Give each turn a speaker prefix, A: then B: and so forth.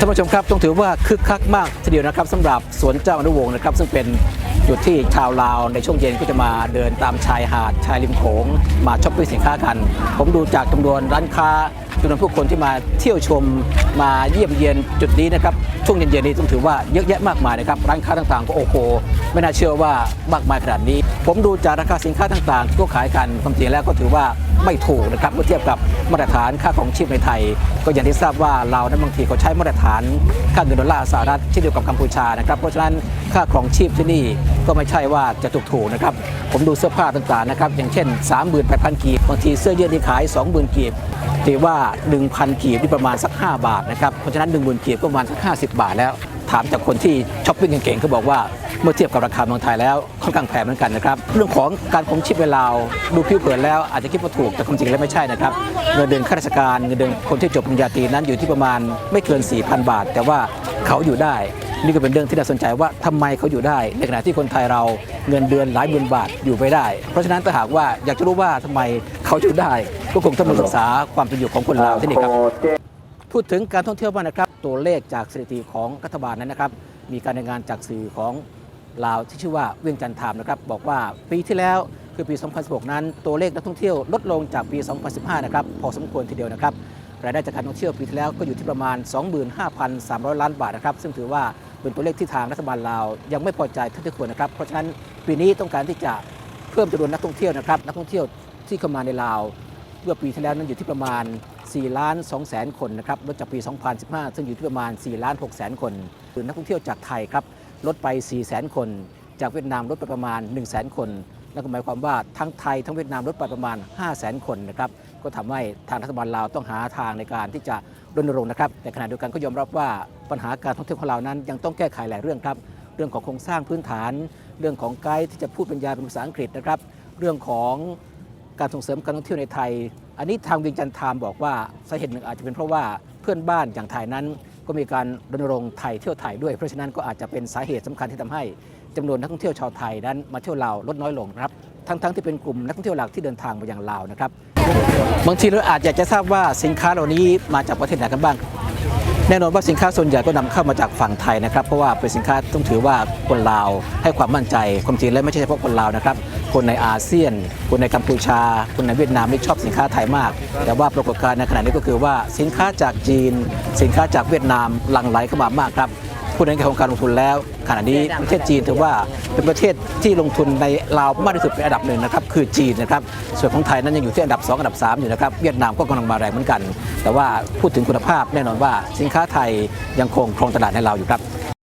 A: ท่านผู้ชมครับต้องถือว่าคึกคักมากทีเดียวนะครับสำหรับสวนเจ้าอนุวงศ์นะครับ ซึ่งเป็นจุดที่ชาวลาวในช่วงเย็นก็จะมาเดินตามชายหาดชายริมโขงมาช้อปปิ้งสินค้ากัน ผมดูจากจำนวนร้านค้าจำนวนผู้คนที่มาเที่ยวชมมาเยี่ยมเยียนจุดนี้นะครับช่วงเย็นๆนี้ต้องถือว่าเยอะแยะมากมายนะครับร้านค้าต่างๆ ก็โอ้โหไม่น่าเชื่อว่ามากมายขนาดนี้ ผมดูจากราคาสินค้าต่างๆที่เขาขายกันความจริงแล้วก็ถือว่า ไม่ถูกนะครับเมื่อเทียบกับมาตรฐานค่าของชีพในไทย ก็อย่างที่ทราบว่าเรานั้นบางทีเขาใช้มาตรฐานค่าเงินดอลลาร์สหรัฐเช่นเดียวกับกัมพูชานะครับเพราะฉะนั้นค่าของชีพที่นี่ก็ไม่ใช่ว่าจะถูกๆนะครับผมดูเสื้อผ้าต่างๆนะครับอย่างเช่น 38,000 กีบบางทีเสื้อยืดที่ขาย 20,000 กีบถือว่า 1,000 กีบที่ประมาณสัก 5 บาทนะครับเพราะฉะนั้น 10,000 กีบก็ประมาณสัก 50 บาทแล้วถามจากคนที่ช้อปปิ้งเก่งๆเขาบอกว่า เมื่อเทียบกับราคาเมืองไทยแล้วค่อนข้างแพงเหมือนกันนะครับเรื่องของการคงชีพเวลาดูผิวเผินแล้วอาจจะคิดว่าถูกแต่ความจริงแล้วไม่ใช่นะครับเงินเดือนข้าราชการเงินเดือนคนที่จบปริญญาตรีนั้นอยู่ที่ประมาณไม่เกิน 4,000 บาท แต่ว่าเขาอยู่ได้ นี่ก็เป็นเรื่องที่น่าสนใจว่าทำไมเขาอยู่ได้ ในขณะที่คนไทยเราเงินเดือนหลายหมื่นบาทอยู่ไม่ได้ เพราะฉะนั้นถ้าหากว่าอยากจะรู้ว่าทำไมเขาอยู่ได้ ก็คงต้องมาศึกษาความเป็นอยู่ของคนลาวที่นี่ครับพูดถึงการท่องเที่ยวบ้างนะครับ ตัวเลขจากสถิติของรัฐบาลนั้นนะครับ มีการรายงานจากสื่อของ ลาวที่ชื่อว่าเวียงจันทร์ไทม์นะครับบอกว่าปีที่แล้วคือปี 2016 นั้น ตัวเลขนักท่องเที่ยวลดลงจากปี 2015 นะครับพอสมควรทีเดียวนะครับรายได้จากการท่องเที่ยวปีที่แล้วก็อยู่ที่ประมาณ 25,300 ล้านบาทนะครับซึ่งถือว่าเป็นตัวเลขที่ทางรัฐบาลลาวยังไม่พอใจเท่าที่ควรนะครับเพราะฉะนั้นปีนี้ต้องการที่จะเพิ่มจำนวนนักท่องเที่ยวนะครับนักท่องเที่ยวที่เข้ามาในลาวเมื่อปีที่แล้วนั้นอยู่ที่ประมาณ 4 ล้าน2แสนคนนะครับลดจากปี 2015 ซึ่งอยู่ที่ประมาณ 4 ล้าน6แสนคนหรือนักท่องเที่ยวจากไทยครับ ลดไป4แสนคน จากเวียดนามลดไปประมาณ1แสนคนนั่นก็หมายความว่าทั้งไทยทั้งเวียดนามลดไปประมาณ5แสนคนนะครับก็ทำให้ทางรัฐบาลลาวต้องหาทางในการที่จะรณรงค์นะครับ แต่ขณะเดียวกันก็ยอมรับว่าปัญหาการท่องเที่ยวของเรานั้น ยังต้องแก้ไขหลายเรื่องครับ เรื่องของโครงสร้างพื้นฐาน เรื่องของไกด์ที่จะพูดบรรยาเป็นภาษาอังกฤษนะครับ เรื่องของการส่งเสริมการท่องเที่ยวในไทย อันนี้ทางวียงจันทร์ไทม์บอกว่าสาเหตุหนึ่งอาจจะเป็นเพราะว่า เพื่อนบ้านอย่างไทยนั้น ก็มีการรณรงค์ไทยเที่ยวไทยด้วย เพราะฉะนั้นก็อาจจะเป็นสาเหตุสำคัญที่ทำให้จำนวนนักท่องเที่ยวชาวไทยนั้นมาเที่ยวลาวลดน้อยลงนะครับทั้งๆที่เป็นกลุ่มนักท่องเที่ยวหลักที่เดินทางมาอย่างลาวนะครับบางทีเราอาจจะจะทราบว่าสินค้าเหล่านี้มาจากประเทศไหนกันบ้าง แน่นอนว่าสินค้าส่วนใหญ่ก็นำเข้ามาจากฝั่งไทยนะครับ เพราะว่าเป็นสินค้าต้องถือว่าคนลาวให้ความมั่นใจความจริงและไม่ใช่เฉพาะคนลาวนะครับคนในอาเซียน คนในกัมพูชา คนในเวียดนามนี่ชอบสินค้าไทยมาก แต่ว่าปรากฏการณ์ในขณะนี้ก็คือว่าสินค้าจากจีน สินค้าจากเวียดนามหลั่งไหลเข้ามามากครับ พูดในแง่ของการลงทุนแล้ว ขณะนี้ประเทศจีนถือว่าเป็นประเทศที่ลงทุนในลาวมากที่สุดเป็นอันดับหนึ่งนะครับคือจีนนะครับส่วนของไทยนั้นยังอยู่ที่อันดับ 2 อันดับ 3 อยู่นะครับเวียดนามก็กำลังมาแรงเหมือนกัน แต่ว่าพูดถึงคุณภาพแน่นอนว่าสินค้าไทยยังคงครองตลาดในลาวอยู่ครับ